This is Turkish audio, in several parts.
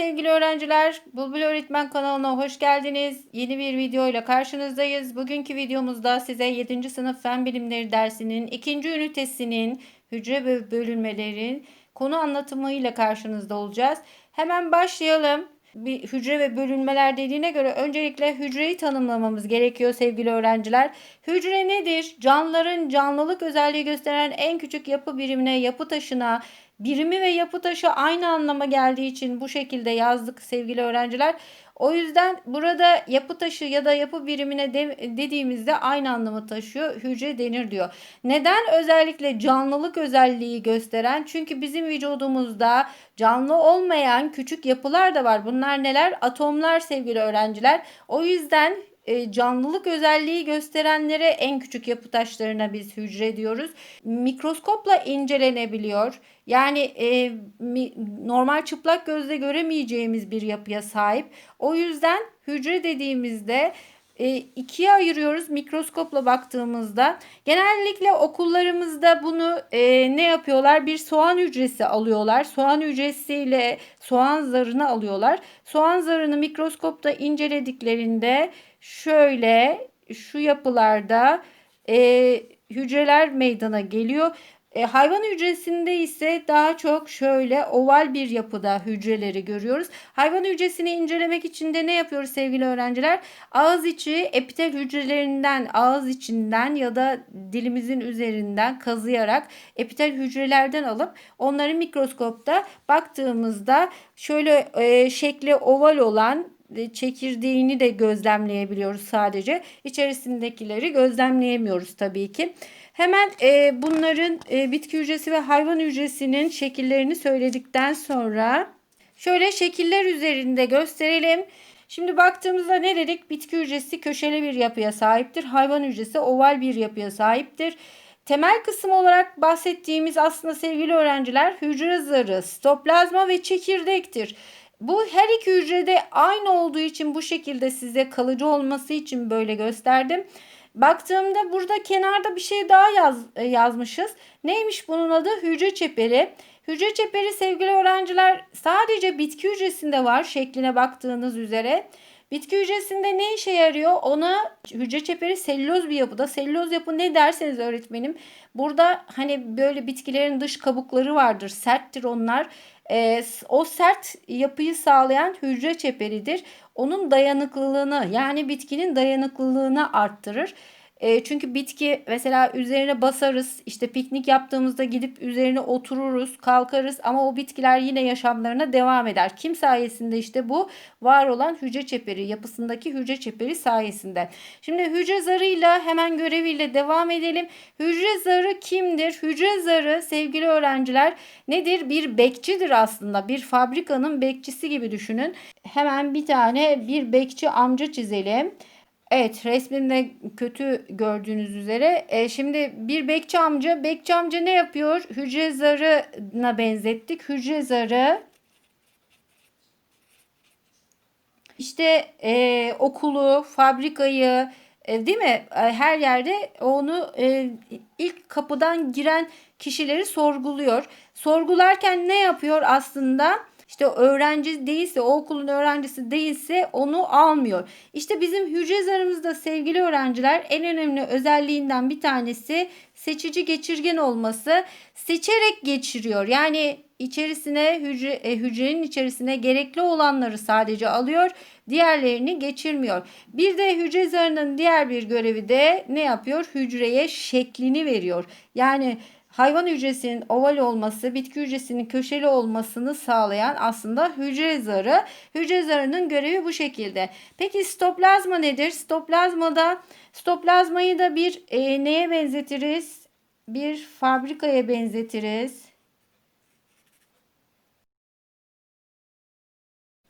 sevgili öğrenciler. Bulbul Öğretmen kanalına hoş geldiniz. Yeni bir video ile karşınızdayız. Bugünkü videomuzda size 7. sınıf fen bilimleri dersinin 2. ünitesinin hücre ve bölünmelerin konu anlatımı ile karşınızda olacağız. Hemen başlayalım. Bir hücre ve bölünmeler dediğine göre öncelikle hücreyi tanımlamamız gerekiyor sevgili öğrenciler. Hücre nedir? Canlıların canlılık özelliği gösteren en küçük yapı birimine, yapı taşına, birimi ve yapı taşı aynı anlama geldiği için bu şekilde yazdık sevgili öğrenciler. O yüzden burada yapı taşı ya da yapı birimine de, dediğimizde aynı anlamı taşıyor. Hücre denir diyor. Neden özellikle canlılık özelliği gösteren? Çünkü bizim vücudumuzda canlı olmayan küçük yapılar da var. Bunlar neler? Atomlar sevgili öğrenciler. O yüzden e, canlılık özelliği gösterenlere en küçük yapı taşlarına biz hücre diyoruz. Mikroskopla incelenebiliyor. Yani e, mi, normal çıplak gözle göremeyeceğimiz bir yapıya sahip. O yüzden hücre dediğimizde e, ikiye ayırıyoruz mikroskopla baktığımızda. Genellikle okullarımızda bunu e, ne yapıyorlar? Bir soğan hücresi alıyorlar. Soğan hücresiyle soğan zarını alıyorlar. Soğan zarını mikroskopta incelediklerinde şöyle şu yapılarda e, hücreler meydana geliyor. E, hayvan hücresinde ise daha çok şöyle oval bir yapıda hücreleri görüyoruz. Hayvan hücresini incelemek için de ne yapıyoruz sevgili öğrenciler? Ağız içi epitel hücrelerinden, ağız içinden ya da dilimizin üzerinden kazıyarak epitel hücrelerden alıp onları mikroskopta baktığımızda şöyle e, şekli oval olan çekirdeğini de gözlemleyebiliyoruz sadece. İçerisindekileri gözlemleyemiyoruz tabii ki. Hemen e, bunların e, bitki hücresi ve hayvan hücresinin şekillerini söyledikten sonra şöyle şekiller üzerinde gösterelim. Şimdi baktığımızda ne dedik? Bitki hücresi köşeli bir yapıya sahiptir. Hayvan hücresi oval bir yapıya sahiptir. Temel kısım olarak bahsettiğimiz aslında sevgili öğrenciler hücre zarı, stoplazma ve çekirdektir. Bu her iki hücrede aynı olduğu için bu şekilde size kalıcı olması için böyle gösterdim. Baktığımda burada kenarda bir şey daha yaz, e, yazmışız. Neymiş bunun adı? Hücre çeperi. Hücre çeperi sevgili öğrenciler sadece bitki hücresinde var şekline baktığınız üzere. Bitki hücresinde ne işe yarıyor? Ona hücre çeperi selüloz bir yapıda. Selüloz yapı ne derseniz öğretmenim. Burada hani böyle bitkilerin dış kabukları vardır. Serttir onlar. Ee, o sert yapıyı sağlayan hücre çeperidir. Onun dayanıklılığını yani bitkinin dayanıklılığını arttırır. E, çünkü bitki mesela üzerine basarız. işte piknik yaptığımızda gidip üzerine otururuz, kalkarız ama o bitkiler yine yaşamlarına devam eder. Kim sayesinde işte bu var olan hücre çeperi, yapısındaki hücre çeperi sayesinde. Şimdi hücre zarıyla hemen göreviyle devam edelim. Hücre zarı kimdir? Hücre zarı sevgili öğrenciler nedir? Bir bekçidir aslında. Bir fabrikanın bekçisi gibi düşünün. Hemen bir tane bir bekçi amca çizelim. Evet resminde kötü gördüğünüz üzere. E, şimdi bir bekçi amca. Bekçi amca ne yapıyor? Hücre zarına benzettik. Hücre zarı işte e, okulu, fabrikayı e, değil mi? E, her yerde onu e, ilk kapıdan giren kişileri sorguluyor. Sorgularken ne yapıyor aslında? İşte öğrenci değilse, o okulun öğrencisi değilse onu almıyor. İşte bizim hücre zarımızda sevgili öğrenciler en önemli özelliğinden bir tanesi seçici geçirgen olması. Seçerek geçiriyor. Yani içerisine hücre, e, hücrenin içerisine gerekli olanları sadece alıyor. Diğerlerini geçirmiyor. Bir de hücre zarının diğer bir görevi de ne yapıyor? Hücreye şeklini veriyor. Yani hayvan hücresinin oval olması, bitki hücresinin köşeli olmasını sağlayan aslında hücre zarı. Hücre zarının görevi bu şekilde. Peki stoplazma nedir? Stoplazmada stoplazmayı da bir e, neye benzetiriz? Bir fabrikaya benzetiriz.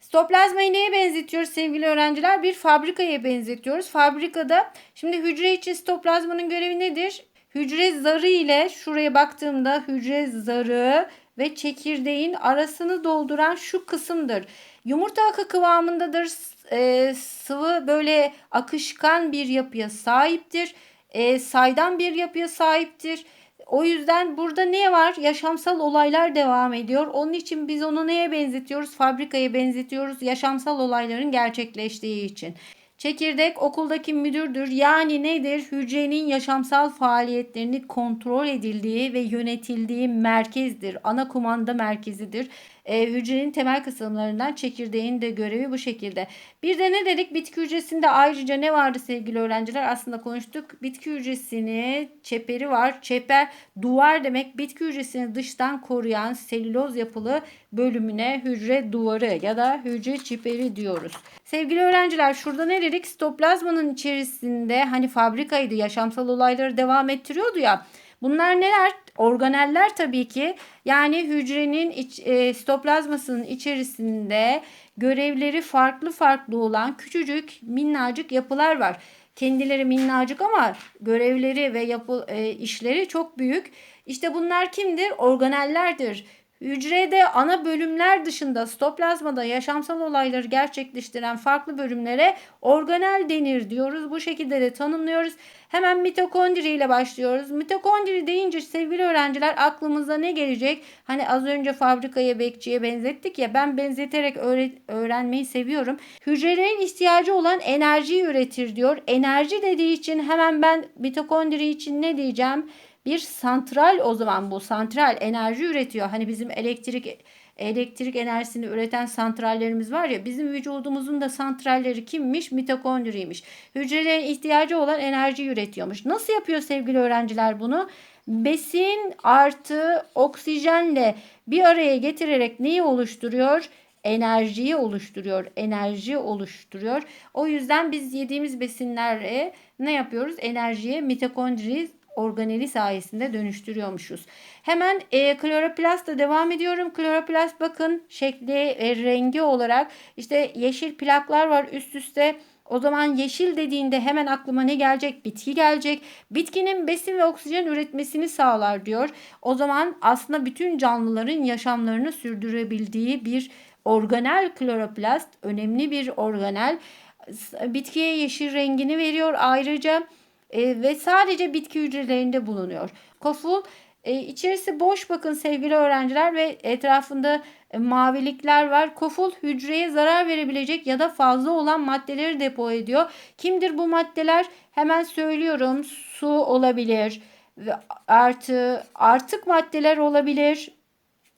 Stoplazmayı neye benzetiyoruz sevgili öğrenciler? Bir fabrikaya benzetiyoruz. Fabrikada şimdi hücre için stoplazmanın görevi nedir? Hücre zarı ile şuraya baktığımda hücre zarı ve çekirdeğin arasını dolduran şu kısımdır. Yumurta akı kıvamındadır. E, sıvı böyle akışkan bir yapıya sahiptir. E, saydam bir yapıya sahiptir. O yüzden burada ne var? Yaşamsal olaylar devam ediyor. Onun için biz onu neye benzetiyoruz? Fabrikaya benzetiyoruz. Yaşamsal olayların gerçekleştiği için. Çekirdek okuldaki müdürdür. Yani nedir? Hücrenin yaşamsal faaliyetlerini kontrol edildiği ve yönetildiği merkezdir. Ana kumanda merkezidir. E, hücrenin temel kısımlarından çekirdeğin de görevi bu şekilde. Bir de ne dedik? Bitki hücresinde ayrıca ne vardı sevgili öğrenciler? Aslında konuştuk. Bitki hücresini çeperi var. Çeper duvar demek. Bitki hücresini dıştan koruyan selüloz yapılı bölümüne hücre duvarı ya da hücre çeperi diyoruz. Sevgili öğrenciler şurada ne dedik? Sitoplazmanın içerisinde hani fabrikaydı yaşamsal olayları devam ettiriyordu ya. Bunlar neler? Organeller tabii ki. Yani hücrenin iç, e, sitoplazmasının içerisinde görevleri farklı farklı olan küçücük minnacık yapılar var. Kendileri minnacık ama görevleri ve yapı e, işleri çok büyük. İşte bunlar kimdir? Organellerdir. Hücrede ana bölümler dışında stoplazmada yaşamsal olayları gerçekleştiren farklı bölümlere organel denir diyoruz. Bu şekilde de tanımlıyoruz. Hemen mitokondri ile başlıyoruz. Mitokondri deyince sevgili öğrenciler aklımıza ne gelecek? Hani az önce fabrikaya bekçiye benzettik ya ben benzeterek öğrenmeyi seviyorum. Hücrelerin ihtiyacı olan enerjiyi üretir diyor. Enerji dediği için hemen ben mitokondri için ne diyeceğim? Bir santral o zaman bu santral enerji üretiyor. Hani bizim elektrik elektrik enerjisini üreten santrallerimiz var ya bizim vücudumuzun da santralleri kimmiş? Mitokondriymiş. Hücrelerin ihtiyacı olan enerji üretiyormuş. Nasıl yapıyor sevgili öğrenciler bunu? Besin artı oksijenle bir araya getirerek neyi oluşturuyor? enerjiyi oluşturuyor. Enerji oluşturuyor. O yüzden biz yediğimiz besinlerle ne yapıyoruz? Enerjiye mitokondri organeli sayesinde dönüştürüyormuşuz. Hemen e, kloroplastla devam ediyorum. Kloroplast bakın şekli ve rengi olarak işte yeşil plaklar var üst üste. O zaman yeşil dediğinde hemen aklıma ne gelecek? Bitki gelecek. Bitkinin besin ve oksijen üretmesini sağlar diyor. O zaman aslında bütün canlıların yaşamlarını sürdürebildiği bir organel kloroplast önemli bir organel. Bitkiye yeşil rengini veriyor. Ayrıca e, ve sadece bitki hücrelerinde bulunuyor. Koful e, içerisi boş bakın sevgili öğrenciler ve etrafında e, mavilikler var. Koful hücreye zarar verebilecek ya da fazla olan maddeleri depo ediyor. Kimdir bu maddeler? Hemen söylüyorum. Su olabilir ve artı artık maddeler olabilir.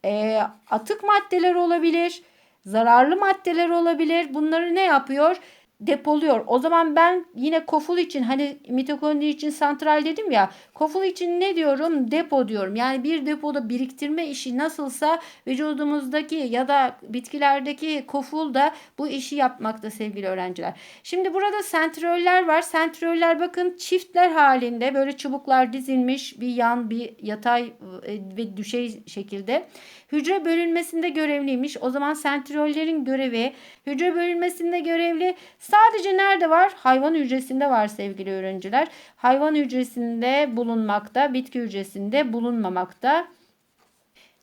E, atık maddeler olabilir. Zararlı maddeler olabilir. Bunları ne yapıyor? Depoluyor. O zaman ben yine koful için hani mitokondri için santral dedim ya. Koful için ne diyorum? Depo diyorum. Yani bir depoda biriktirme işi nasılsa vücudumuzdaki ya da bitkilerdeki koful da bu işi yapmakta sevgili öğrenciler. Şimdi burada sentrioller var. Sentrioller bakın çiftler halinde böyle çubuklar dizilmiş bir yan bir yatay e, ve düşey şekilde. Hücre bölünmesinde görevliymiş. O zaman sentriollerin görevi hücre bölünmesinde görevli Sadece nerede var? Hayvan hücresinde var sevgili öğrenciler. Hayvan hücresinde bulunmakta, bitki hücresinde bulunmamakta.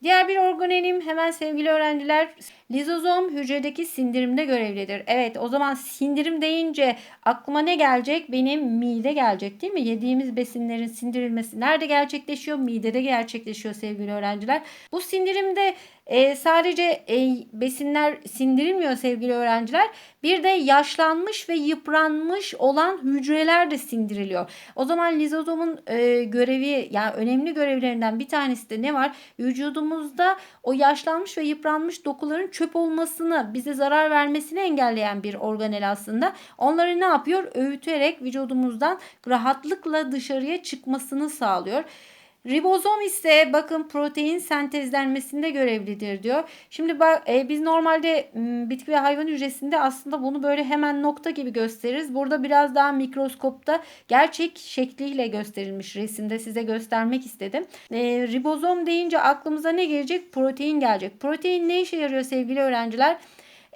Diğer bir organelim hemen sevgili öğrenciler lizozom hücredeki sindirimde görevlidir. Evet o zaman sindirim deyince aklıma ne gelecek? Benim mide gelecek değil mi? Yediğimiz besinlerin sindirilmesi nerede gerçekleşiyor? Midede gerçekleşiyor sevgili öğrenciler. Bu sindirimde e, sadece e, besinler sindirilmiyor sevgili öğrenciler. Bir de yaşlanmış ve yıpranmış olan hücreler de sindiriliyor. O zaman lizozomun e, görevi yani önemli görevlerinden bir tanesi de ne var? Vücudumuzda o yaşlanmış ve yıpranmış dokuların çöp olmasını, bize zarar vermesini engelleyen bir organel aslında. Onları ne yapıyor? Öğüterek vücudumuzdan rahatlıkla dışarıya çıkmasını sağlıyor. Ribozom ise bakın protein sentezlenmesinde görevlidir diyor. Şimdi bak e, biz normalde m, bitki ve hayvan hücresinde aslında bunu böyle hemen nokta gibi gösteririz. Burada biraz daha mikroskopta gerçek şekliyle gösterilmiş resimde size göstermek istedim. E, ribozom deyince aklımıza ne gelecek? Protein gelecek. Protein ne işe yarıyor sevgili öğrenciler?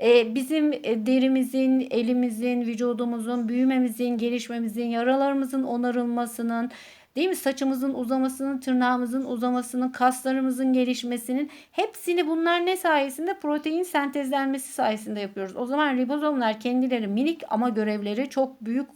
E, bizim derimizin, elimizin, vücudumuzun, büyümemizin, gelişmemizin, yaralarımızın onarılmasının, Değil mi? Saçımızın uzamasının, tırnağımızın uzamasının, kaslarımızın gelişmesinin hepsini bunlar ne sayesinde? Protein sentezlenmesi sayesinde yapıyoruz. O zaman ribozomlar kendileri minik ama görevleri çok büyük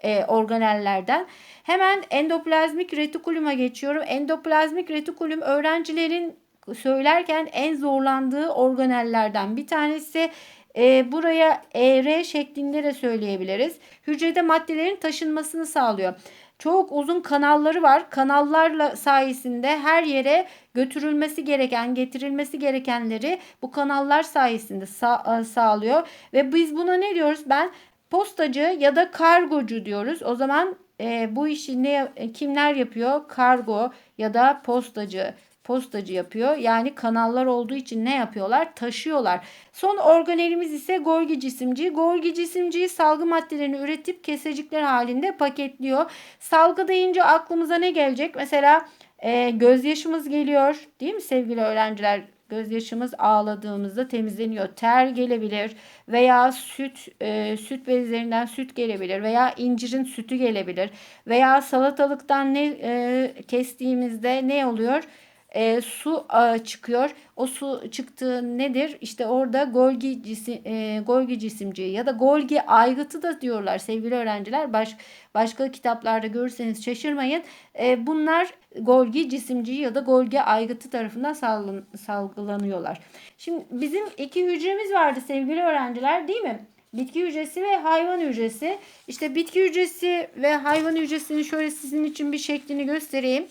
e, organellerden. Hemen endoplazmik retikuluma geçiyorum. Endoplazmik retikulum öğrencilerin söylerken en zorlandığı organellerden bir tanesi. E, buraya ER şeklinde de söyleyebiliriz. Hücrede maddelerin taşınmasını sağlıyor. Çok uzun kanalları var. Kanallarla sayesinde her yere götürülmesi gereken, getirilmesi gerekenleri bu kanallar sayesinde sa- sağlıyor. Ve biz buna ne diyoruz? Ben postacı ya da kargocu diyoruz. O zaman e, bu işi ne kimler yapıyor? Kargo ya da postacı postacı yapıyor. Yani kanallar olduğu için ne yapıyorlar? Taşıyorlar. Son organelimiz ise Golgi cisimci. Golgi cisimciyi salgı maddelerini üretip kesecikler halinde paketliyor. Salgı deyince aklımıza ne gelecek? Mesela e, gözyaşımız geliyor değil mi sevgili öğrenciler? Gözyaşımız ağladığımızda temizleniyor. Ter gelebilir veya süt e, süt bezlerinden süt gelebilir veya incirin sütü gelebilir veya salatalıktan ne e, kestiğimizde ne oluyor? E, su e, çıkıyor. O su çıktığı nedir? İşte orada Golgi cisim, e, Golgi cisimciği ya da Golgi aygıtı da diyorlar sevgili öğrenciler. Baş, başka kitaplarda görürseniz şaşırmayın. E, bunlar Golgi cisimciği ya da Golgi aygıtı tarafından salgın, salgılanıyorlar. Şimdi bizim iki hücremiz vardı sevgili öğrenciler değil mi? Bitki hücresi ve hayvan hücresi. İşte bitki hücresi ve hayvan hücresini şöyle sizin için bir şeklini göstereyim.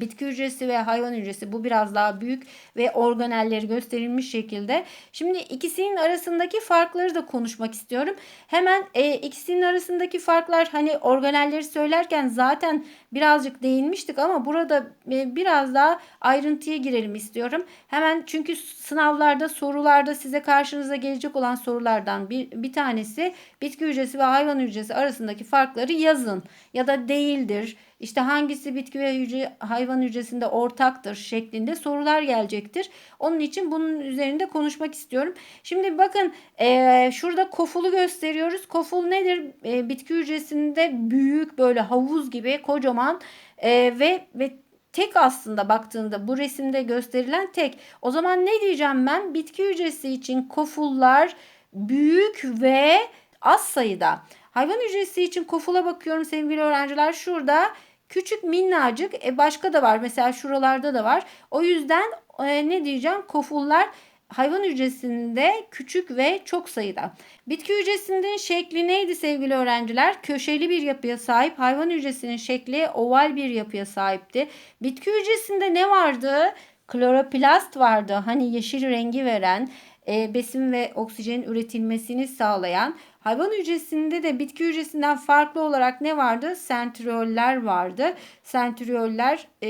Bitki hücresi ve hayvan hücresi bu biraz daha büyük ve organelleri gösterilmiş şekilde. Şimdi ikisinin arasındaki farkları da konuşmak istiyorum. Hemen e, ikisinin arasındaki farklar hani organelleri söylerken zaten birazcık değinmiştik ama burada e, biraz daha ayrıntıya girelim istiyorum. Hemen çünkü sınavlarda sorularda size karşınıza gelecek olan sorulardan bir, bir tanesi bitki hücresi ve hayvan hücresi arasındaki farkları yazın ya da değildir işte hangisi bitki ve hücre, hayvan hücresinde ortaktır şeklinde sorular gelecektir. Onun için bunun üzerinde konuşmak istiyorum. Şimdi bakın e, şurada kofulu gösteriyoruz. Koful nedir? E, bitki hücresinde büyük böyle havuz gibi kocaman e, ve ve tek aslında baktığında bu resimde gösterilen tek. O zaman ne diyeceğim ben? Bitki hücresi için kofullar büyük ve az sayıda. Hayvan hücresi için kofula bakıyorum sevgili öğrenciler. Şurada Küçük minnacık e başka da var. Mesela şuralarda da var. O yüzden e, ne diyeceğim? Kofullar hayvan hücresinde küçük ve çok sayıda. Bitki hücresinin şekli neydi sevgili öğrenciler? Köşeli bir yapıya sahip. Hayvan hücresinin şekli oval bir yapıya sahipti. Bitki hücresinde ne vardı? Kloroplast vardı. Hani yeşil rengi veren, e, besin ve oksijenin üretilmesini sağlayan. Hayvan hücresinde de bitki hücresinden farklı olarak ne vardı? Sentriyoller vardı. Sentriyoller e,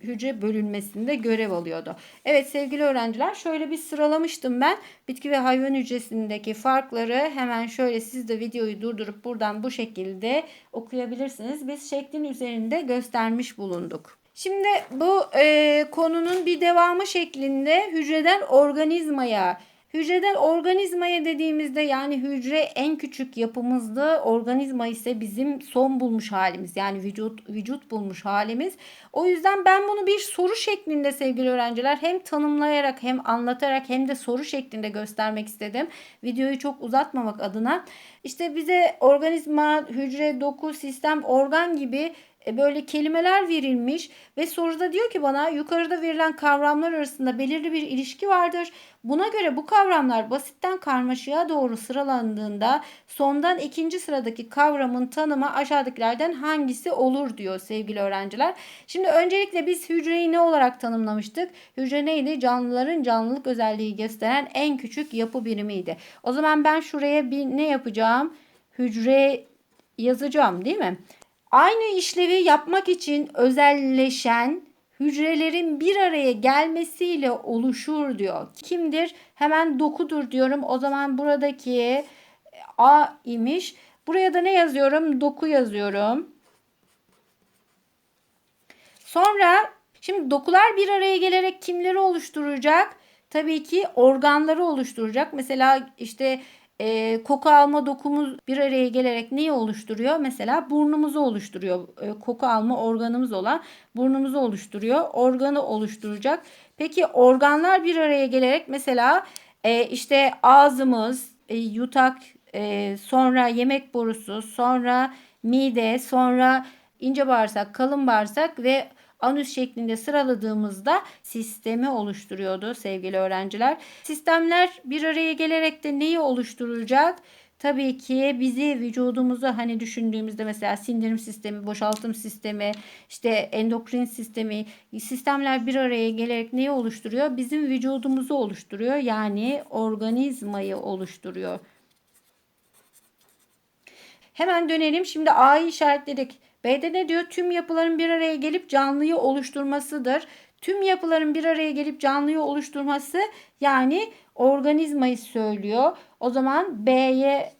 hücre bölünmesinde görev alıyordu. Evet sevgili öğrenciler şöyle bir sıralamıştım ben. Bitki ve hayvan hücresindeki farkları hemen şöyle siz de videoyu durdurup buradan bu şekilde okuyabilirsiniz. Biz şeklin üzerinde göstermiş bulunduk. Şimdi bu e, konunun bir devamı şeklinde hücreden organizmaya Hücreden organizmaya dediğimizde yani hücre en küçük yapımızda organizma ise bizim son bulmuş halimiz yani vücut vücut bulmuş halimiz. O yüzden ben bunu bir soru şeklinde sevgili öğrenciler hem tanımlayarak hem anlatarak hem de soru şeklinde göstermek istedim. Videoyu çok uzatmamak adına. İşte bize organizma, hücre, doku, sistem, organ gibi böyle kelimeler verilmiş ve soruda diyor ki bana yukarıda verilen kavramlar arasında belirli bir ilişki vardır. Buna göre bu kavramlar basitten karmaşığa doğru sıralandığında sondan ikinci sıradaki kavramın tanımı aşağıdakilerden hangisi olur diyor sevgili öğrenciler. Şimdi öncelikle biz hücreyi ne olarak tanımlamıştık? Hücre neydi? Canlıların canlılık özelliği gösteren en küçük yapı birimiydi. O zaman ben şuraya bir ne yapacağım? Hücre yazacağım değil mi? Aynı işlevi yapmak için özelleşen hücrelerin bir araya gelmesiyle oluşur diyor. Kimdir? Hemen dokudur diyorum. O zaman buradaki A imiş. Buraya da ne yazıyorum? Doku yazıyorum. Sonra şimdi dokular bir araya gelerek kimleri oluşturacak? Tabii ki organları oluşturacak. Mesela işte e, koku alma dokumuz bir araya gelerek neyi oluşturuyor? Mesela burnumuzu oluşturuyor. E, koku alma organımız olan burnumuzu oluşturuyor. Organı oluşturacak. Peki organlar bir araya gelerek mesela e, işte ağzımız, e, yutak, e, sonra yemek borusu, sonra mide, sonra ince bağırsak, kalın bağırsak ve anüs şeklinde sıraladığımızda sistemi oluşturuyordu sevgili öğrenciler. Sistemler bir araya gelerek de neyi oluşturacak? Tabii ki bizi vücudumuzu hani düşündüğümüzde mesela sindirim sistemi, boşaltım sistemi, işte endokrin sistemi, sistemler bir araya gelerek neyi oluşturuyor? Bizim vücudumuzu oluşturuyor. Yani organizmayı oluşturuyor. Hemen dönelim. Şimdi A'yı işaretledik. B'de ne diyor? Tüm yapıların bir araya gelip canlıyı oluşturmasıdır. Tüm yapıların bir araya gelip canlıyı oluşturması yani organizmayı söylüyor. O zaman B'ye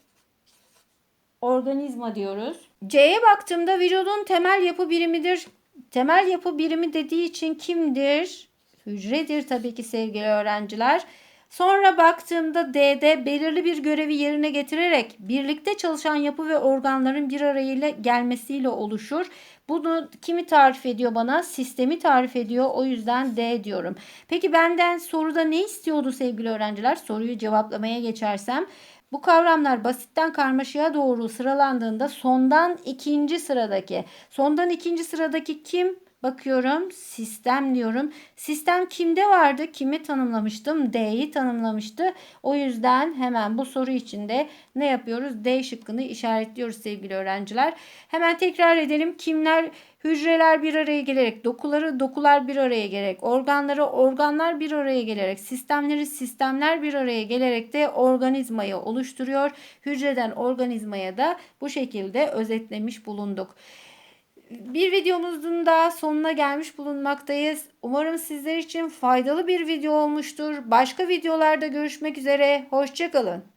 organizma diyoruz. C'ye baktığımda vücudun temel yapı birimidir. Temel yapı birimi dediği için kimdir? Hücredir tabii ki sevgili öğrenciler. Sonra baktığımda D'de belirli bir görevi yerine getirerek birlikte çalışan yapı ve organların bir araya gelmesiyle oluşur. Bunu kimi tarif ediyor bana? Sistemi tarif ediyor. O yüzden D diyorum. Peki benden soruda ne istiyordu sevgili öğrenciler? Soruyu cevaplamaya geçersem. Bu kavramlar basitten karmaşaya doğru sıralandığında sondan ikinci sıradaki. Sondan ikinci sıradaki kim? Bakıyorum sistem diyorum. Sistem kimde vardı? Kimi tanımlamıştım? D'yi tanımlamıştı. O yüzden hemen bu soru içinde ne yapıyoruz? D şıkkını işaretliyoruz sevgili öğrenciler. Hemen tekrar edelim. Kimler? Hücreler bir araya gelerek, dokuları dokular bir araya gelerek, organları organlar bir araya gelerek, sistemleri sistemler bir araya gelerek de organizmayı oluşturuyor. Hücreden organizmaya da bu şekilde özetlemiş bulunduk. Bir videomuzun daha sonuna gelmiş bulunmaktayız. Umarım sizler için faydalı bir video olmuştur. Başka videolarda görüşmek üzere. Hoşçakalın.